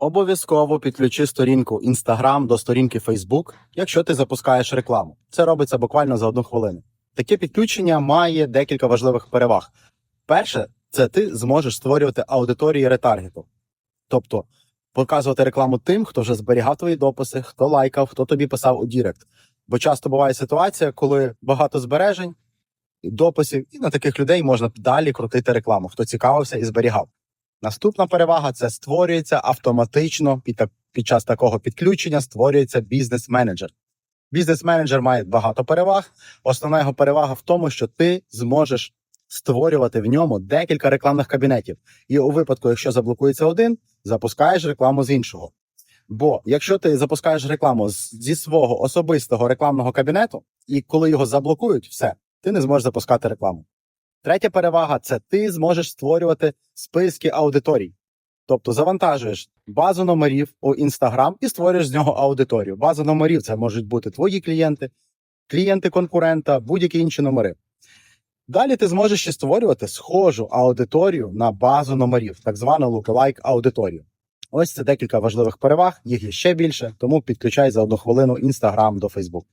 Обов'язково підключи сторінку Instagram до сторінки Facebook, якщо ти запускаєш рекламу. Це робиться буквально за одну хвилину. Таке підключення має декілька важливих переваг. Перше, це ти зможеш створювати аудиторії ретаргету, тобто показувати рекламу тим, хто вже зберігав твої дописи, хто лайкав, хто тобі писав у Дірект. Бо часто буває ситуація, коли багато збережень, дописів, і на таких людей можна далі крутити рекламу, хто цікавився і зберігав. Наступна перевага це створюється автоматично під, під час такого підключення створюється бізнес-менеджер. Бізнес-менеджер має багато переваг. Основна його перевага в тому, що ти зможеш створювати в ньому декілька рекламних кабінетів. І у випадку, якщо заблокується один, запускаєш рекламу з іншого. Бо якщо ти запускаєш рекламу зі свого особистого рекламного кабінету, і коли його заблокують, все, ти не зможеш запускати рекламу. Третя перевага це ти зможеш створювати списки аудиторій. Тобто завантажуєш базу номерів у Instagram і створюєш з нього аудиторію. База номерів це можуть бути твої клієнти, клієнти конкурента, будь-які інші номери. Далі ти зможеш ще створювати схожу аудиторію на базу номерів, так звану lookalike аудиторію. Ось це декілька важливих переваг, їх є ще більше, тому підключай за одну хвилину Instagram до Facebook.